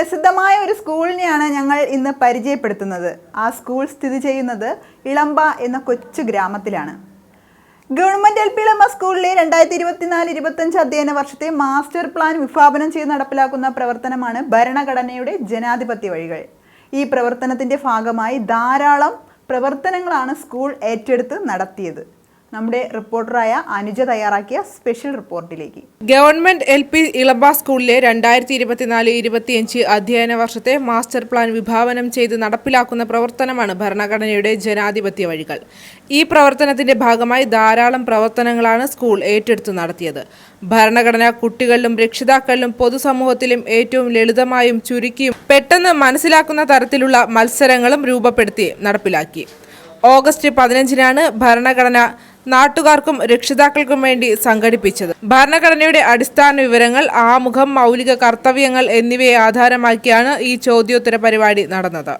പ്രസിദ്ധമായ ഒരു സ്കൂളിനെയാണ് ഞങ്ങൾ ഇന്ന് പരിചയപ്പെടുത്തുന്നത്. ആ സ്കൂൾ സ്ഥിതി ചെയ്യുന്നത് ഇളമ്പ എന്ന കൊച്ചു ഗ്രാമത്തിലാണ്. ഗവൺമെന്റ് എൽ പി ഇളമ്പ സ്കൂളിലെ രണ്ടായിരത്തി ഇരുപത്തിനാല് ഇരുപത്തഞ്ച് അധ്യയന വർഷത്തെ മാസ്റ്റർ പ്ലാൻ വിഭാവനം ചെയ്ത് നടപ്പിലാക്കുന്ന പ്രവർത്തനമാണ് ഭരണഘടനയുടെ ജനാധിപത്യ വഴികൾ. ഈ പ്രവർത്തനത്തിന്റെ ഭാഗമായി ധാരാളം പ്രവർത്തനങ്ങളാണ് സ്കൂൾ ഏറ്റെടുത്ത് നടത്തിയത്. നമ്മുടെ റിപ്പോർട്ടറായ അനുജ തയ്യാറാക്കിയ സ്പെഷ്യൽ റിപ്പോർട്ടിലേക്ക്. ഗവൺമെന്റ് എൽ പി ഇളമ്പ സ്കൂളിലെ രണ്ടായിരത്തി ഇരുപത്തിനാല് ഇരുപത്തിയഞ്ച് അധ്യയന വർഷത്തെ മാസ്റ്റർ പ്ലാൻ വിഭാവനം ചെയ്ത് നടപ്പിലാക്കുന്ന പ്രവർത്തനമാണ് ഭരണഘടനയുടെ ജനാധിപത്യ വഴികൾ. ഈ പ്രവർത്തനത്തിന്റെ ഭാഗമായി ധാരാളം പ്രവർത്തനങ്ങളാണ് സ്കൂൾ ഏറ്റെടുത്ത് നടത്തിയത്. ഭരണഘടന കുട്ടികളിലും രക്ഷിതാക്കളിലും പൊതുസമൂഹത്തിലും ഏറ്റവും ലളിതമായും ചുരുക്കിയും പെട്ടെന്ന് മനസ്സിലാക്കുന്ന തരത്തിലുള്ള മത്സരങ്ങളും രൂപപ്പെടുത്തി നടപ്പിലാക്കി. ഓഗസ്റ്റ് പതിനഞ്ചിനാണ് ഭരണഘടന നാട്ടുകാർക്കും രക്ഷിതാക്കൾക്കും വേണ്ടി സംഘടിപ്പിച്ചത്. ഭരണഘടനയുടെ അടിസ്ഥാന വിവരങ്ങൾ ആമുഖം മൗലിക കർത്തവ്യങ്ങൾ എന്നിവയെ ആധാരമാക്കിയാണ് ഈ ചോദ്യോത്തര പരിപാടി നടന്നത്.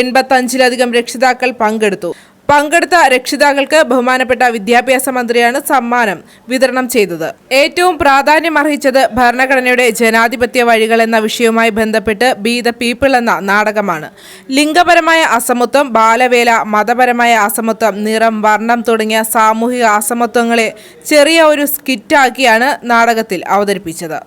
എൺപത്തഞ്ചിലധികം രക്ഷിതാക്കൾ പങ്കെടുത്തു. പങ്കെടുത്ത രക്ഷിതാക്കൾക്ക് ബഹുമാനപ്പെട്ട വിദ്യാഭ്യാസ മന്ത്രിയാണ് സമ്മാനം വിതരണം ചെയ്തത്. ഏറ്റവും പ്രാധാന്യമർഹിച്ചത് ഭരണഘടനയുടെ ജനാധിപത്യ വഴികൾ എന്ന വിഷയവുമായി ബന്ധപ്പെട്ട് ബി ദ പീപ്പിൾ എന്ന നാടകമാണ്. ലിംഗപരമായ അസമത്വം ബാലവേല മതപരമായ അസമത്വം നിറം വർണം തുടങ്ങിയ സാമൂഹിക അസമത്വങ്ങളെ ചെറിയ ഒരു സ്കിറ്റാക്കിയാണ് നാടകത്തിൽ അവതരിപ്പിച്ചത്.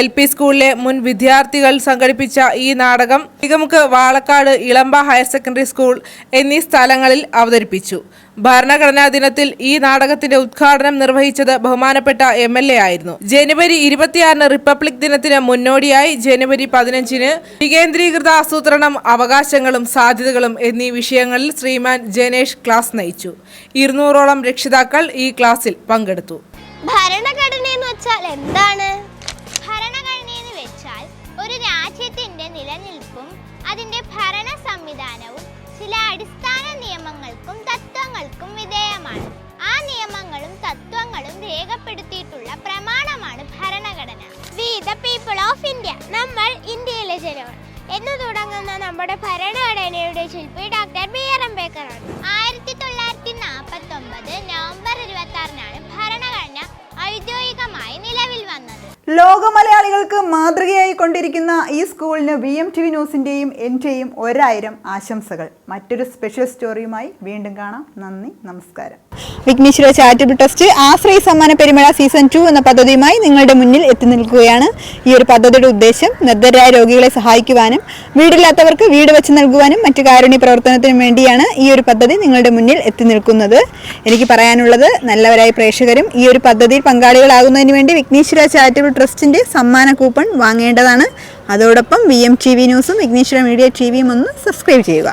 എൽ പി സ്കൂളിലെ മുൻ വിദ്യാർത്ഥികൾ സംഘടിപ്പിച്ച ഈ നാടകം Thikamukku Valakkad Elamba higher secondary school എന്നീ സ്ഥലങ്ങളിൽ അവതരിപ്പിച്ചു. ഭരണഘടനാ ദിനത്തിൽ ഈ നാടകത്തിന്റെ ഉദ്ഘാടനം നിർവഹിച്ചത് ബഹുമാനപ്പെട്ട എം എൽ എ ആയിരുന്നു. ജനുവരി ഇരുപത്തിയാറിന് റിപ്പബ്ലിക് ദിനത്തിന് മുന്നോടിയായി ജനുവരി പതിനഞ്ചിന് വികേന്ദ്രീകൃത ആസൂത്രണം അവകാശങ്ങളും സാധ്യതകളും എന്നീ വിഷയങ്ങളിൽ ശ്രീമാൻ ജനേഷ് ക്ലാസ് നയിച്ചു. ഇരുന്നൂറോളം രക്ഷിതാക്കൾ ഈ ക്ലാസ്സിൽ പങ്കെടുത്തു. ഭരണഘടന എന്ന് വെച്ചാൽ എന്താണ്? അടിസ്ഥാന നിയമങ്ങൾക്കും തത്വങ്ങൾക്കും വിധേയമാണ്. ആ നിയമങ്ങളും തത്വങ്ങളും രേഖപ്പെടുത്തിയിട്ടുള്ള പ്രമാണമാണ് ഭരണഘടന. We the people of India നമ്മൾ ഇന്ത്യയിലെ ജനങ്ങൾ. എന്ന് തുടങ്ങുന്ന നമ്മുടെ ഭരണഘടനയുടെ ശില്പി ഡോക്ടർ ബി ആർ അംബേദ്കർ ആണ് ആയിരത്തി തൊള്ളായിരത്തി നാൽപ്പത്തി ഒമ്പത് നവംബർ ലോക മലയാളികൾക്ക് മാതൃകയായി കൊണ്ടിരിക്കുന്ന ഈ സ്കൂളിന് വി എം ടി വി ന്യൂസിന്റെയും എന്റെയും ഒരായിരം ആശംസകൾ. മറ്റൊരു സ്പെഷ്യൽ സ്റ്റോറിയുമായി വീണ്ടും കാണാം. നന്ദി നമസ്കാരം. വിഘ്നേശ്വര ചാരിറ്റബിൾ ട്രസ്റ്റ് ആശ്രയ സമ്മാന പെരുമഴ സീസൺ ടു എന്ന പദ്ധതിയുമായി നിങ്ങളുടെ മുന്നിൽ എത്തി നിൽക്കുകയാണ്. ഈ ഒരു പദ്ധതിയുടെ ഉദ്ദേശം നിർദ്ധരായ രോഗികളെ സഹായിക്കുവാനും വീടില്ലാത്തവർക്ക് വീട് വെച്ച് നൽകുവാനും മറ്റു കാരുണ്യ പ്രവർത്തനത്തിനും വേണ്ടിയാണ് ഈ ഒരു പദ്ധതി നിങ്ങളുടെ മുന്നിൽ എത്തി നിൽക്കുന്നത്. എനിക്ക് പറയാനുള്ളത് നല്ലവരായ പ്രേക്ഷകരും ഈ ഒരു പദ്ധതിയിൽ പങ്കാളികളാകുന്നതിന് വേണ്ടി വിഘ്നേശ്വര ചാരിറ്റബിൾ ട്രസ്റ്റിന്റെ സമ്മാന കൂപ്പൺ വാങ്ങേണ്ടതാണ്. അതോടൊപ്പം വി എം ടി വി ന്യൂസും വിഘ്നേശ്വര മീഡിയ ടി വിയും ഒന്ന് സബ്സ്ക്രൈബ് ചെയ്യുക.